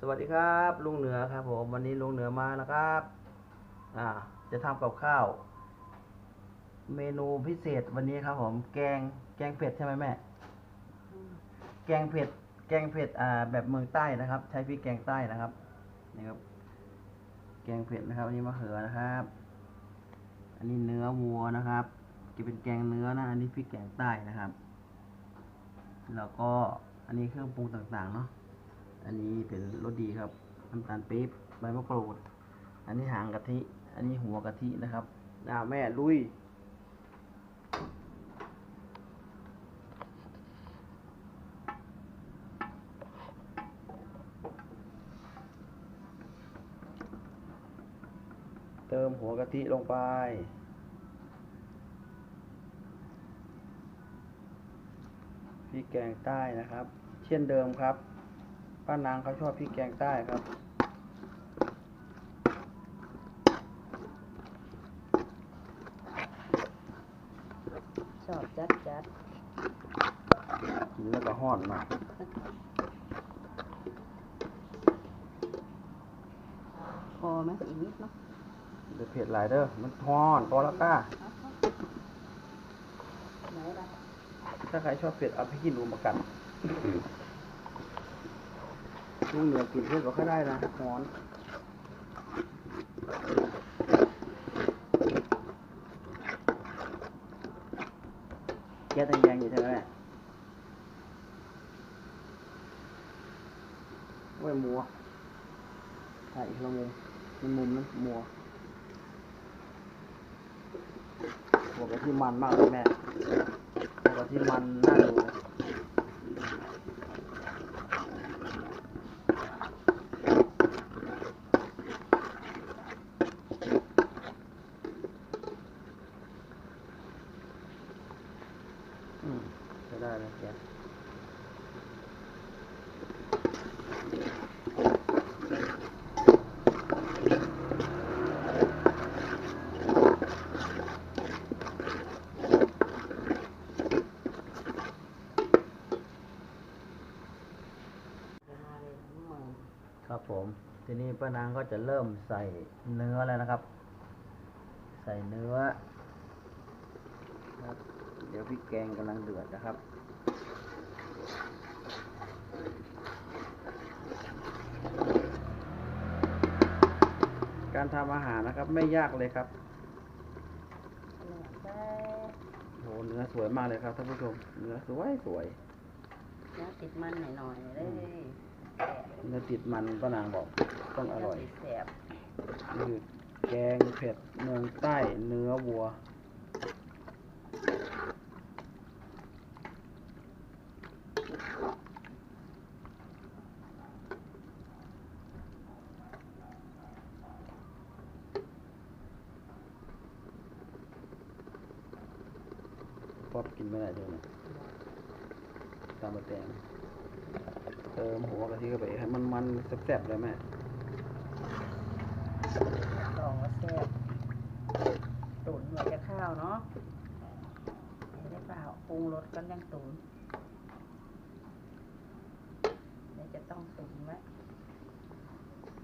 สวัสดีครับลุงเหนือครับผมวันนี้ลุงเหนือมาแล้วครับ อ่า จะทำกับข้าว เมนูพิเศษวันนี้ครับผม แกงแกงเผ็ดใช่ไหมแม่ แกงเผ็ด แกงเผ็ดอ่า แบบเมืองใต้นะครับ ใช้พริกแกงใต้นะครับนี่ครับ แกงเผ็ดนะครับอันนี้มะเขือนะครับ อันนี้เนื้อวัวนะครับจะเป็นแกงเนื้อนะ อันนี้พริกแกงใต้นะครับ แล้วก็อันนี้เครื่องปรุงต่างๆเนาะ อันนี้เป็นรสดีครับน้ำตาลปี๊บใบมะกรูด อันนี้หางกะทิ อันนี้หัวกะทินะครับอ่าแม่ลุยเติมหัวกะทิลงไป พริกแกงใต้นะครับ เช่นเดิมครับ ป้านางเขาชอบพริกแกงใต้ครับชอบจัดจัดกินแล้วก็ห้อนมากพอไหมอีกนิดเนาะเดี๋ยวเผ็ดหลายเด้อมันห้อนพอแล้วก้าไหนล่ะถ้าใครชอบเผ็ดเอาไปกินรูมากัน ลุงเหนือกินเผ็ดก็ค่อยได้นะฮ้อนแก๊สแดงๆอยู่ใช่ไหมแม่ไว้ยมัวถ่ายอีกละมุมมันมุมนั้นมัวหัวกะทิมันมากเลยแม่หัวกะทิมันน่าดูเลยอืมจะได้นะแก เดี๋ยวมาเลยน้ำมัน ครับ ผม ทีนี้ป้านางก็จะเริ่มใส่เนื้อแล้วนะครับ ใส่เนื้อ เดี๋ยวพริกแกงกำลังเดือดนะครับการทำอาหารนะครับไม่ยากเลยครับเนื้อแซ่บโหเนื้อสวยมากเลยครับท่านผู้ชม เนื้อสวยสวยเนื้อติดมันหน่อยๆเลย เนื้อติดมันป้านางบอกต้องอร่อยเนื้ติดแซ่บคือแกงเผ็ดเมืองใต้เนื้อวัว ป๊อบกินไม่ได้ด้วยนะตามมาแตง เติมหัวกะทิเข้าไปให้มันมันๆแซ่บๆเลยแม่ลองว่าแซ่บตุ๋นหัวจะข้าวเนาะเห็นได้เปล่าปรุงรสกันยังตุ๋นเดี๋ยวจะต้องตุ๋นไว้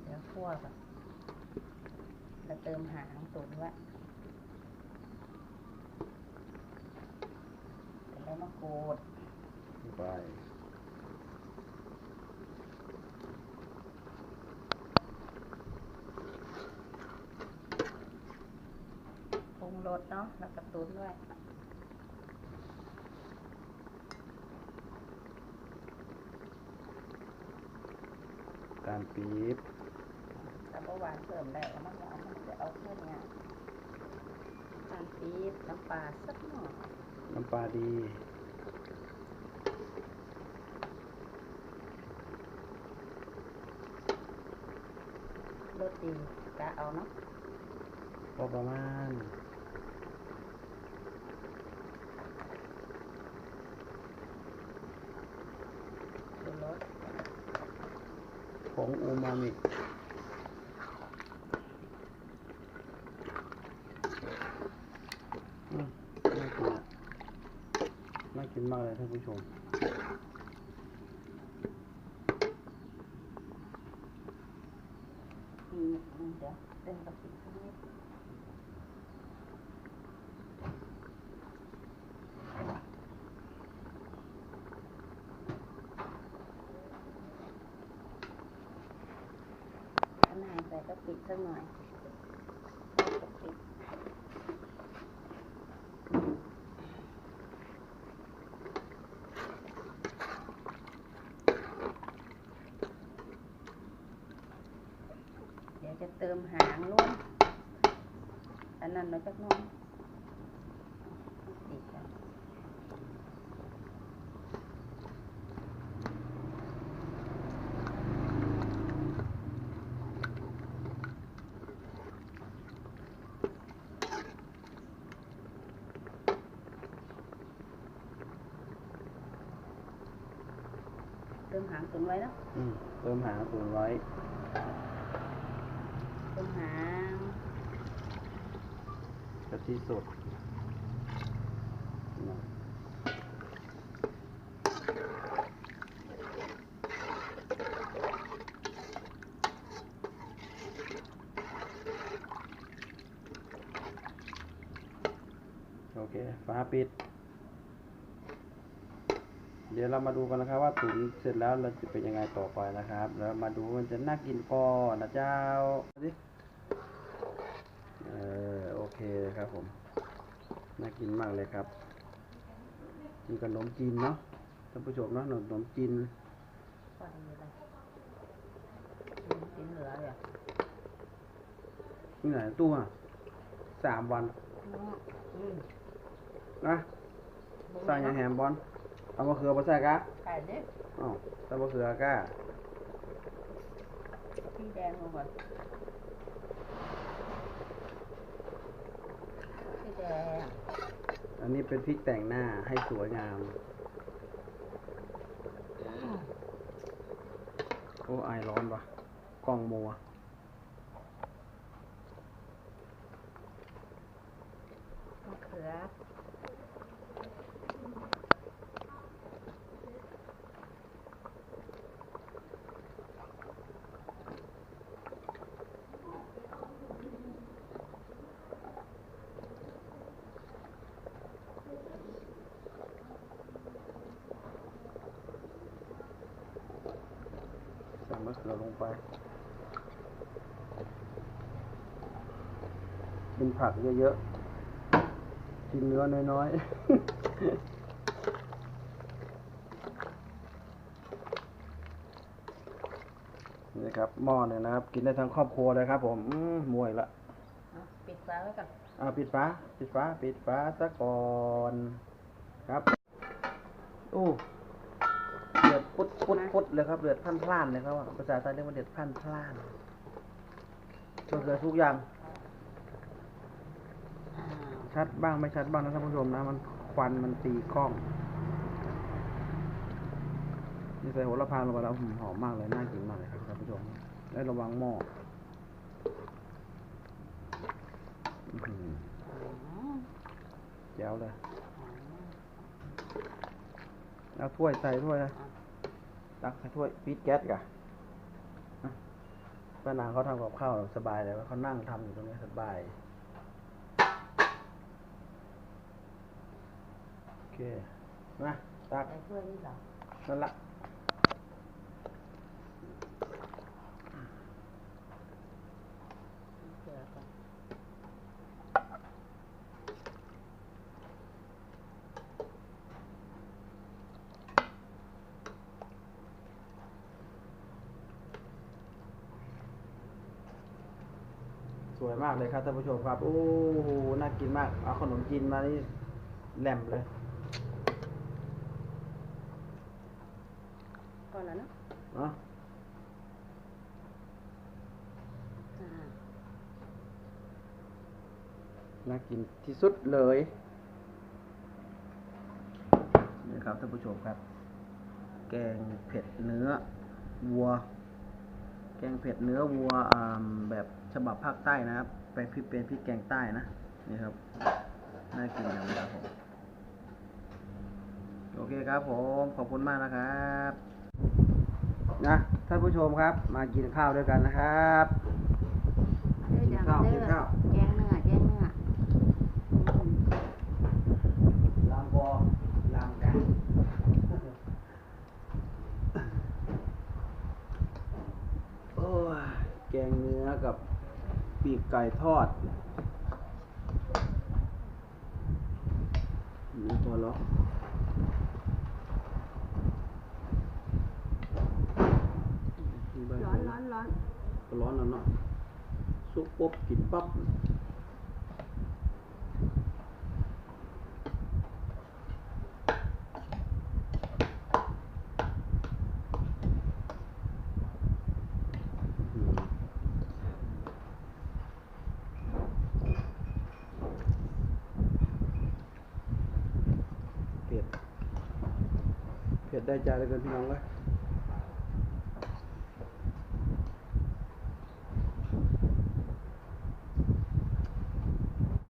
เดี๋ยวคั่วก่อนแล้วเติมหางตุ๋นไว้เสร็จแล้วมะกรูดไป ปรุงรสเนาะแล้วก็ตุ๋นด้วยการปี๊บถ้าเมื่อวานเพิ่มได้แล้วมันก็เอามันจะเอาขึ้นไงตาลปี๊บน้ำปลาสักหน่อยน้ำปลาดีรสดีกะเอาเนาะพอประมาณ ดูรส ผงอูมามิอืมน่ากินอะน่ากินมากเลยท่านผู้ชมนอืมเดี๋ยวเติมกะปิสักนิดอันไหนใส่กะปิสักหน่อยกะปิเดี๋ยวจะเติมหางลงอันนั้นเราจะน้อย ติมหางตุนไว้เนาะอืมเติมหางสูงไว้เติมหางกะทิสดโอเคฝาปิด เดี๋ยวเรามาดูกันนะครับว่าตุ๋นเสร็จแล้วเราจะเป็นยังไงต่อไปนะครับแล้วมาดูว่ามันจะน่ากินก่อนนะเจ้าดิเออโอเคครับผมน่ากินมากเลยครับกินกับขนมจีนเนาะท่านผู้ชมเนาะขนมจีนไฟอะไรกินเหลือเลยอะนี่ไหนตู้อะสามวันอืมนะใส่ยังแฮมบอล เอามะเขือมาใส่กะไก่เด็กอ๋อใส่มะเขือกะพี่แดงลงก่อนพี่แดงอันนี้เป็นพริกแต่งหน้าให้สวยงาม โอ้ไอายร้อนปะกล้องมัวมะเขือ เขือลงไปกินผักเยอะๆ กินเนื้อน้อยๆนี่ครับหม้อเนี่ยนะครับ กินได้ทั้งครอบครัวเลยครับ ผมอืมมวยละเอาปิดฝาไว้ก่อนอ่าปิดฝาปิดฝาปิดฝาซะก่อนครับโอ้เดือด พุดพุดพุดเลยครับเดือดพล่านพล่านเลยครับภาษาไทยเรียกว่าเดือดพล่านพล่านช่วยเหลือทุกอย่างชัดบ้างไม่ชัดบ้างนะท่านผู้ชมนะมันควันมันตีกล้องนี่ใส่โหระพาลงไปแล้วหอมมากเลยน่ากินมากเลยครับท่านผู้ชมได้ระวังหม้อแจ๋วเลยเอาถ้วยใส่ถ้วยเลย ตักใส่ถ้วยปิดแก๊สกะอะป้านางเขาทำกับข้าวสบายเลยว่าเขานั่งทำอยู่ตรงนี้สบาย โอเค มา ตักใส่ถ้วยนี่เหรอนั่นละมะเขือก่อน ส วยมากเลยครับท่านผู้ชมครับโอ้โหน่ากินมาก เอาขนมจีนมานี่แหลมเลยก่อนแล้วเนาะเนาะอ่าน่ากินที่สุดเลยนี่ครับท่านผู้ชมครับ แกงเผ็ดเนื้อวัวแกงเผ็ดเนื้อวัวอ่าแบบฉบับภาคใต้นะครับ เป็นพริกเป็นพริกแกงใต้นะ นี่ครับ น่ากินอย่างนี้ครับผม โอเคครับผม ขอบคุณมากนะครับ นะท่านผู้ชมครับ มากินข้าวด้วยกันนะครับข้าวเด้กินอข้าวแกงเนื้อแกงเนื้ออืม ลามบอลามกันโอ้ยแกงเนื้อกับปีก ไก่ทอดนี่พอแล้วมีใบร้อโหนระร้อนร้อนก็ร้อนแล้วเนาะซุปปุ๊บกินปั๊บอืม เผ็ดเผ็ดได้ใจเลยกันพี่น้องเลย